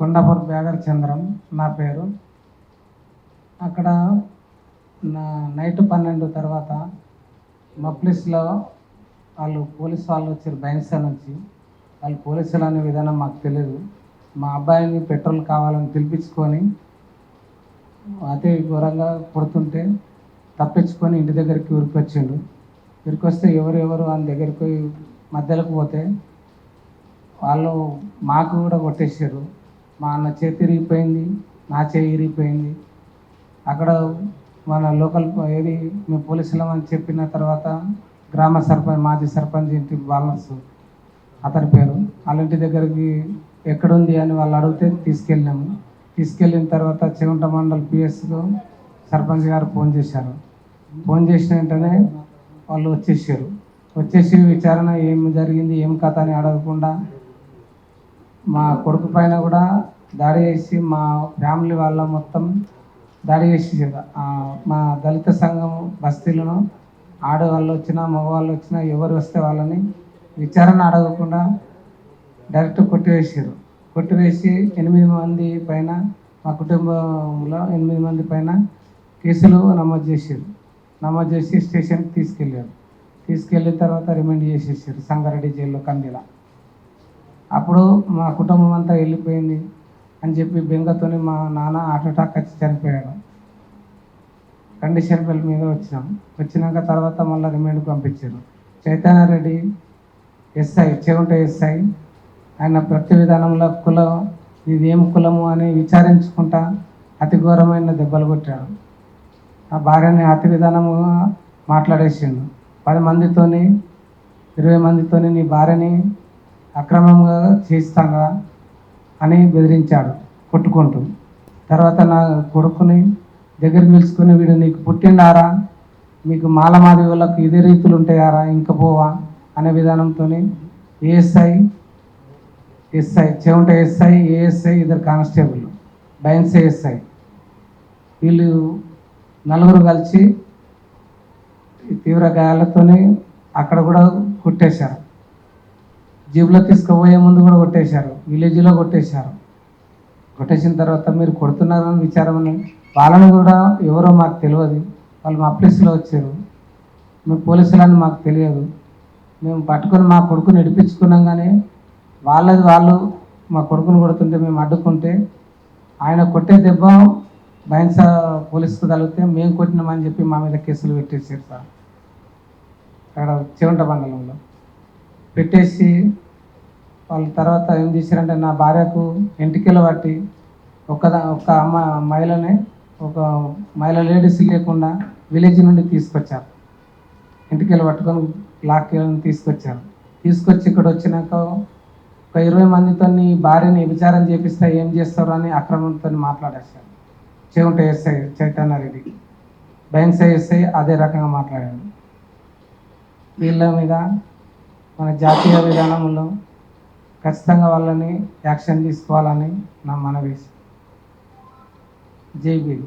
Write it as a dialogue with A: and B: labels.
A: Kondapur bagger Chandram నా పేరు. అక్కడ నా నైట్ పన్నెండు తర్వాత మప్లిస్లో వాళ్ళు పోలీస్ వాళ్ళు వచ్చారు బైన్సా నుంచి. వాళ్ళు పోలీసులు అనే విధానం మాకు తెలియదు మా అబ్బాయిని పెట్రోల్ కావాలని పిలిపించుకొని అతి ఘోరంగా కొడుతుంటే తప్పించుకొని ఇంటి దగ్గరికి ఉరికొచ్చిండు ఉరికొస్తే ఎవరెవరు ఎవరు దగ్గరికి మధ్యలోకి పోతే వాళ్ళు మాకు కూడా కొట్టేసారు మా అన్న చేతి ఇరిగిపోయింది నా చేయి ఇరిగిపోయింది. అక్కడ మన లోకల్ ఏది మేము పోలీసులం అని చెప్పిన తర్వాత గ్రామ సర్పంచ్ మాజీ సర్పంచ్ ఇంటి బాలన్స్ అతని పేరు. వాళ్ళ ఇంటి దగ్గరికి ఎక్కడుంది అని వాళ్ళు అడిగితే తీసుకెళ్ళాము తీసుకెళ్ళిన తర్వాత చెగుంట మండల్ పిఎస్కు సర్పంచ్ గారు ఫోన్ చేశారు. ఫోన్ చేసిన వెంటనే వాళ్ళు వచ్చేసారు. వచ్చేసి విచారణ ఏం జరిగింది ఏం కథ అని అడగకుండా మా కొడుకు పైన కూడా దాడి చేసి మా ఫ్యామిలీ వాళ్ళ మొత్తం దాడి చేసి మా దళిత సంఘం బస్తీలను ఆడవాళ్ళు వచ్చినా మగవాళ్ళు వచ్చినా ఎవరు వస్తే వాళ్ళని విచారణ అడగకుండా డైరెక్ట్ కొట్టివేసారు కొట్టివేసి ఎనిమిది మంది పైన మా కుటుంబంలో ఎనిమిది మంది పైన కేసులు నమోదు చేశారు నమోదు చేసి స్టేషన్కి తీసుకెళ్ళారు. తీసుకెళ్ళిన తర్వాత రిమైండ్ చేసేసారు సంగారెడ్డి జైల్లో కందిలా అప్పుడు మా కుటుంబం అంతా వెళ్ళిపోయింది అని చెప్పి బెంగతోని మా నాన్న హార్ట్ అటాక్ వచ్చి చనిపోయాడు. కండిషన్ బిల్ మీద వచ్చినాం. వచ్చినాక తర్వాత మళ్ళీ రిమైండ్కి పంపించారు. చైతన్య రెడ్డి ఎస్ఐ చెవుంట ఎస్ఐ ఆయన ప్రతి విధానంలో కులం ఇది ఏం కులము అని విచారించుకుంటా అతి ఘోరమైన దెబ్బలు కొట్టాడు. ఆ భార్యని అతి విధానముగా మాట్లాడేసిండు. పది మందితోని ఇరవై మందితోని నీ భార్యని అక్రమంగా చేస్తాగా అని బెదిరించాడు కొట్టుకుంటూ. తర్వాత నా కొడుకుని దగ్గర పిలుచుకుని వీడు నీకు పుట్టిండారా? మీకు మాలమాది వాళ్ళకు ఇదే రీతులు ఉంటాయారా? ఇంక పోవా? అనే విధానంతో ఏఎస్ఐ ఎస్ఐ చెవుంట ఎస్ఐ ఏఎస్ఐ ఇద్దరు కానిస్టేబుల్ బైన్స్ ఎస్ఐ వీళ్ళు నలుగురు కలిసి తీవ్ర గాయాలతోని అక్కడ కూడా కొట్టేశారు. జీబులో తీసుకుపోయే ముందు కూడా కొట్టేశారు. విలేజ్లో కొట్టేశారు. కొట్టేసిన తర్వాత మీరు కొడుతున్నారని విచారమని వాళ్ళని కూడా ఎవరో మాకు తెలియదు. వాళ్ళు మా ప్లేస్లో వచ్చారు. మేము పోలీసులని మాకు తెలియదు. మేము పట్టుకొని మా కొడుకుని నడిపించుకున్నాం కానీ వాళ్ళది వాళ్ళు మా కొడుకుని కొడుతుంటే మేము అడ్డుకుంటే ఆయన కొట్టే దెబ్బ భయంస పోలీసుకు తగిలితే మేము కొట్టినామని చెప్పి మా మీద కేసులు పెట్టేసారు సార్. అక్కడ చివంట మండలంలో పెట్టేసి వాళ్ళ తర్వాత ఏం చేశారంటే నా భార్యకు ఎంటికలు పట్టి ఒక ఒక అమ్మ మహిళనే ఒక మహిళ లేడీస్ లేకుండా విలేజ్ నుండి తీసుకొచ్చారు. ఇంటికెళ్ళి పట్టుకొని లాక్కెళ్ళని తీసుకొచ్చారు. తీసుకొచ్చి ఇక్కడ వచ్చినాక ఒక ఇరవై మందితో నీ భార్యని విచారం చేపిస్తే ఏం చేస్తారు అని అక్రమంతో మాట్లాడేశారు. చెవుంట ఎస్ఐ చైతన్య రెడ్డి బైన్సై ఎస్ఐ అదే రకంగా మాట్లాడాడు. వీళ్ళ మీద మన జాతీయ విధానంలో ఖచ్చితంగా వాళ్ళని యాక్షన్ తీసుకోవాలని నా మనవి. జై భీమ్.